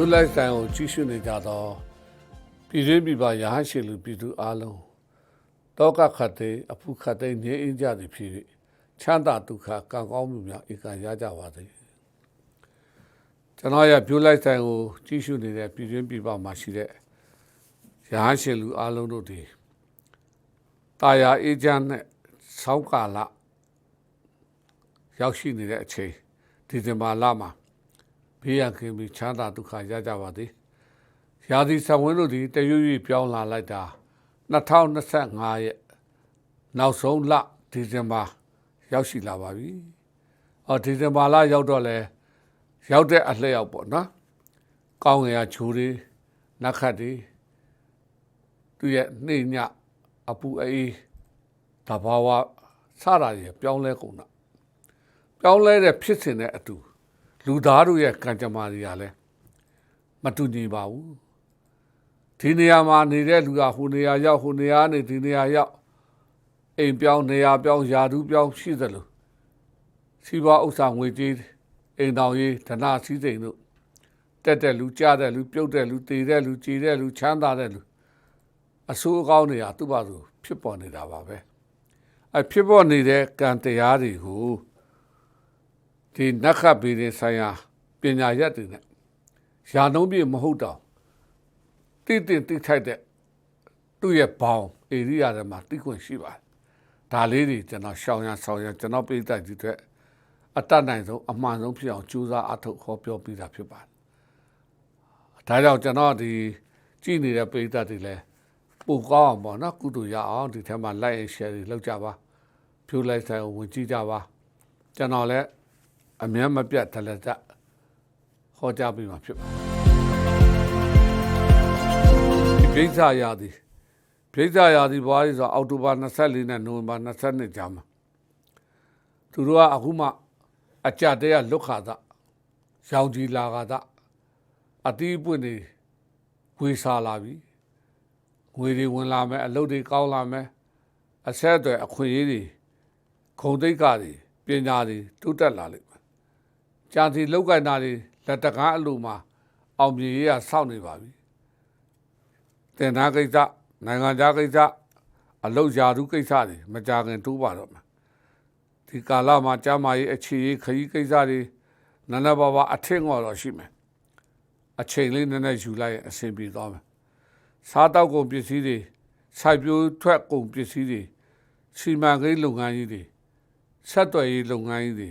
လူလိုက်ဆိုင်ကိုကြီးစုနေကြတော့ပြည်တွင်းပြည်ပရဟန်းရှိလူပြည်သူအလုံးတောကခတ်တဲ့အဖုခတ်တဲ့ငြိမ်းအင်းကြသည်ဖြစ်၍ချမ်းသာဒုက္ခကံကောင်းမှုများဧကံရကြပါစေကျွန်တော်ရပြိုလိုက်ဆိုင်ကိုကြီးစုနေတဲ့ပြည်တွင်းပြည်ပမှာရှိတဲ့ရဟန်းရှိလူအလုံးတို့ဒီတာယာအေးချမ်းနဲ့ဆောင်းကာလရောက်ရှိနေတဲ့အချိန်ဒီဇင်ဘာလမှာ ဘေးရန်ကင်းပြီးချမ်းသာဒုက္ခရကြပါသည်။ရာသီဆံဝင်းတို့သည်တရွေ့ရွေ့ပြောင်းလာလိုက်တာ2025ရဲ့နောက်ဆုံးလဒီဇင်ဘာရောက်ရှိလာပါပြီ။အော်ဒီဇင်ဘာလရောက်တော့လဲရောက်တဲ့အလှည့်ရောက်ပေါ့နော်။ကောင်းငယ်ရချိုးတွေနက်ခတ်တွေသူရဲ့နှိမ့်ညအပူအေးတဘာဝစတာတွေပြောင်းလဲကုန်တာပြောင်းလဲတဲ့ဖြစ်စဉ်နဲ့အတူ လူသားတို့ရဲ့ကံကြမ္မာတွေကလည်းမတူညီပါဘူးဒီနေရာမှာနေတဲ့လူကဟိုနေရာရောက်ဟိုနေရာနေဒီနေရာရောက်အိမ်ပြောင်းနေရာပြောင်းယာဒူးပြောင်းရှိသလိုစီးပွားဥစ္စာငွေကြေးအိမ်တော်ရေးဓနာစည်းစိမ်တို့တက်တဲ့လူကြားတဲ့လူပြုတ်တဲ့လူတည်တဲ့လူကြည်တဲ့လူချမ်းသာတဲ့လူအဆိုးအကောင်းတွေကသူ့ဘာသူဖြစ်ပေါ်နေတာပါပဲအဖြစ်ပေါ်နေတဲ့ကံတရားတွေကို ဒီနက္ခဗေဒင်ဆိုင်ရာပညာရက်တွေနဲ့ယာနှုံးပြမဟုတ်တော့တိတိတိထိုက်တဲ့သူ့ရဲ့ဘောင်ဧရိယာတွေမှာတိခွင့်ရှိပါတယ်ဒါလေးတွေကျွန်တော်ရှောင်ရဆောင်ရကျွန်တော်ပြိတ္တကြီးတွေအတတ်နိုင်ဆုံးအမှန်ဆုံးဖြစ်အောင်ကြိုးစားအထောက်ဟောပြောပြတာဖြစ်ပါတယ်ဒါကြောင့်ကျွန်တော်ဒီကြည့်နေတဲ့ပြိတ္တတွေလည်းပိုကောင်းအောင်ပေါ့နော်ကုသိုလ်ရအောင်ဒီထဲမှာ like and share တွေလုပ်ကြပါဖြိုးလိုက်ဆိုင်ကိုဝင်ကြည့်ကြပါကျွန်တော်လည်း အမြတ်မပြတ်တလက်တဟောကြားပေးမှာဖြစ်ပါတယ်ဒီပြိဿရာသီပြိဿရာသီဘွားကြီးဆိုအောက်တိုဘာ24နဲ့နိုဝင်ဘာ22ကြာမှာသူတို့ကအခုမှအကြတဲ့ကလွတ်ခါသရောင်ကြီးလာခါသအတီးပွင့်နေဝေစားလာပြီငွေတွေဝင်လာမယ်အလုပ်တွေကောင်းလာမယ်အဆက်အသွယ်အခွင့်အရေးတွေခုံတိတ်ကတွေပညာတွေတိုးတက်လာလိမ့်မယ် ကြာစီလောက်ကင်တာတွေလက်တကားအလိုမှာအောင်မြင်ရေးကစောင့်နေပါပြီတင်သားကိစ္စနိုင်ငံခြားကိစ္စအလုတ်ရာထူးကိစ္စတွေမကြခင်တိုးပါတော့မှာဒီကာလမှာကျမ်းမာရေးအခြေရေးခရီးကိစ္စတွေနည်းနည်းပါးပါးအထင်တော်တော့ရှိမယ်အချိန်လေးနည်းနည်းယူလိုက်ရင်အဆင်ပြေသွားမယ်စားတောက်ကုန်ပစ္စည်းတွေစိုက်ပျိုးထွက်ကုန်ပစ္စည်းတွေစီမံကိန်းလုပ်ငန်းကြီးတွေဆက်သွယ်ရေးလုပ်ငန်းကြီးတွေ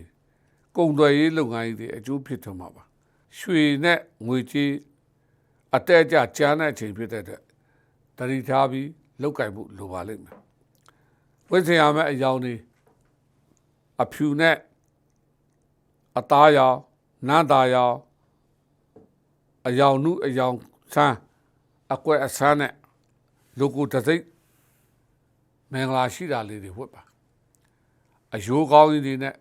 ကုန်သွယ်ရေးလုပ်ငန်းကြီးတွေအကျိုးဖြစ်ထွန်းမှာပါရွှေနဲ့ငွေကြေးအတက်အကျကျန်းတဲ့အချိန်ဖြစ်တဲ့အတွက်တတိထားပြီးလောက်ကင်မှုလိုပါလိမ့်မယ်ဝိဇ္ဇာမဲ့အယောင်တွေအဖြူနဲ့အသားရောင်နန်းသားရောင်အယောင်နုအယောင်ဆန်းအကွက်အဆန်းနဲ့လိုကိုတစ်စိတ်မင်္ဂလာရှိတာလေးတွေဝတ်ပါအယိုးကောင်းကြီးတွေနဲ့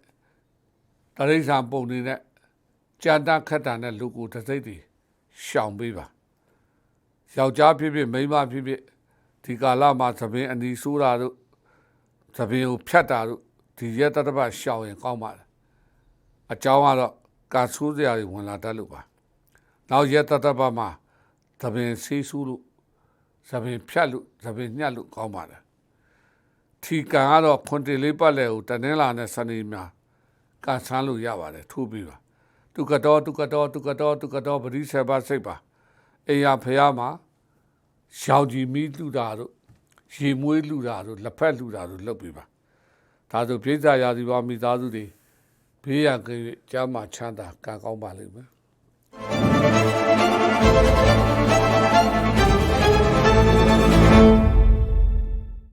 တရိษံပုံတွေနဲ့ကြံတခက်တာနဲ့လူကိုတစ်စိတ်တွေရှောင်ပေးပါယောက်ျားဖြစ်ဖြစ်မိန်းမဖြစ်ဖြစ်ဒီကာလမှာသပင်အနီဆိုးတာတို့သပင်ကိုဖြတ်တာတို့ဒီရက်တတပတ်ရှောင်ရင်ကောင်းပါလားအကြောင်းကတော့ကာဆိုးစရာတွေဝင်လာတတ်လို့ပါနောက်ရက်တတပတ်မှာသပင်ဆေးဆူးလို့သပင်ဖြတ်လို့သပင်ညှက်လို့ကောင်းပါလားထီကန်ကတော့ခွန်တေလေးပတ်လဲကိုတနင်္လာနဲ့စနေများ ကန်ဆန်းလို့ရပါတယ်ထိုးပြီးပါတုကတော်တုကတော်တုကတော်တုကတော်ပရိဆေပါစိတ်ပါအိယာဖះမှာရှောင်းကြည်မီးလှူတာတို့ရေမွေးလှူတာတို့လက်ဖက်လှူတာတို့လုပ်ပြီးပါဒါဆိုပြိဿရာသီပါမိသားစုတွေဘေးရန်ကင်း၍ကျမ်းမာချမ်းသာကံကောင်းပါလိမ့်မယ်